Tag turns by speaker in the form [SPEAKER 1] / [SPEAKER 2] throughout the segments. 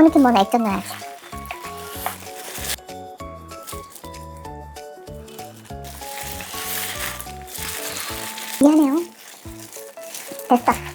[SPEAKER 1] 뭐 넣긴 뭐나 액젓 넣어야지. 미안해요. 됐어.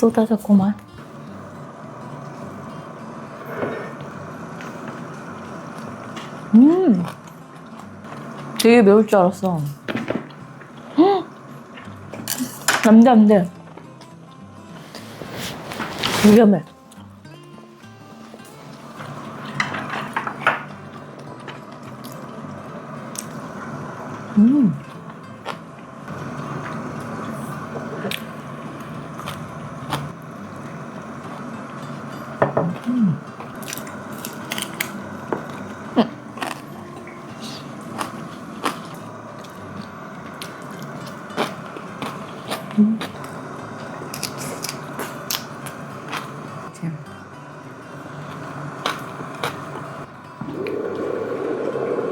[SPEAKER 2] 쏟아졌구만. 음, 되게 매울 줄 알았어. 안 돼. 위험해.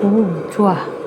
[SPEAKER 2] 오, 좋아.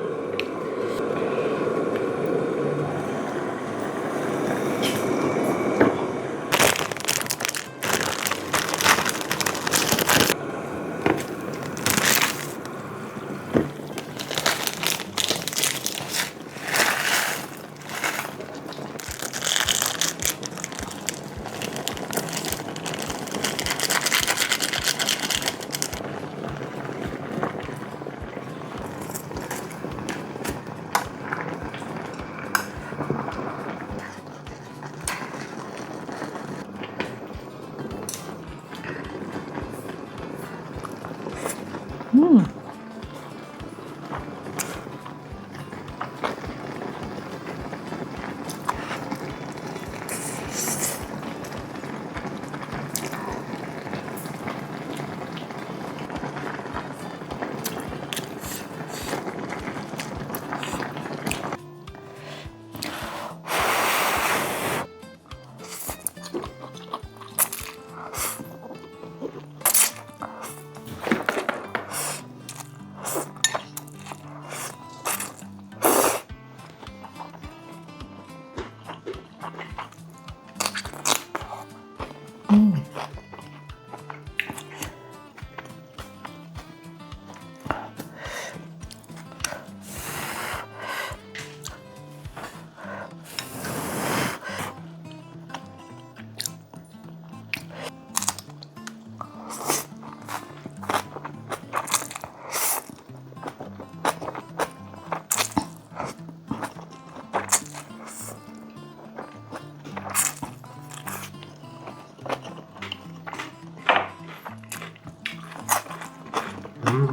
[SPEAKER 2] 음.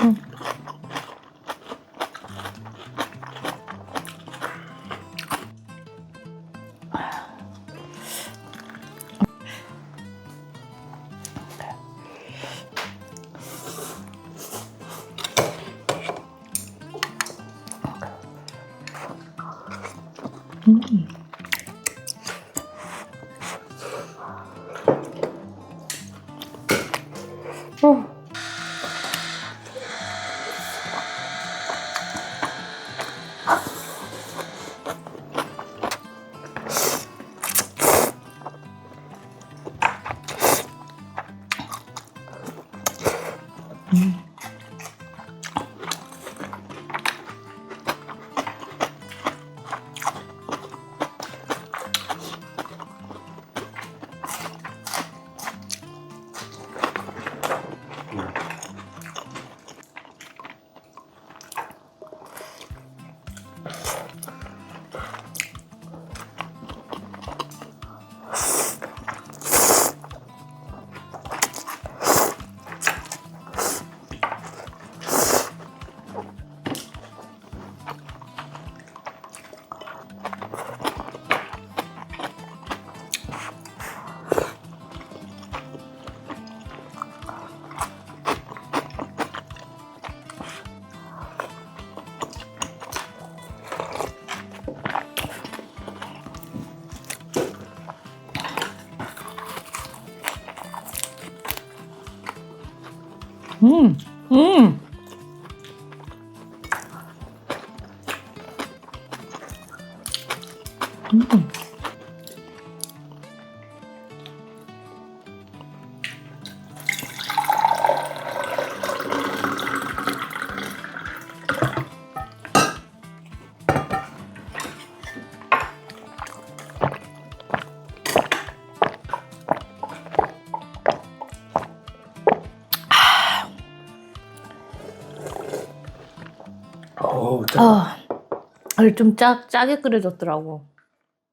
[SPEAKER 2] 응. 음. 음, 음.
[SPEAKER 3] 음. 짜.
[SPEAKER 2] 아, 좀 짜, 짜게 끓여졌더라고.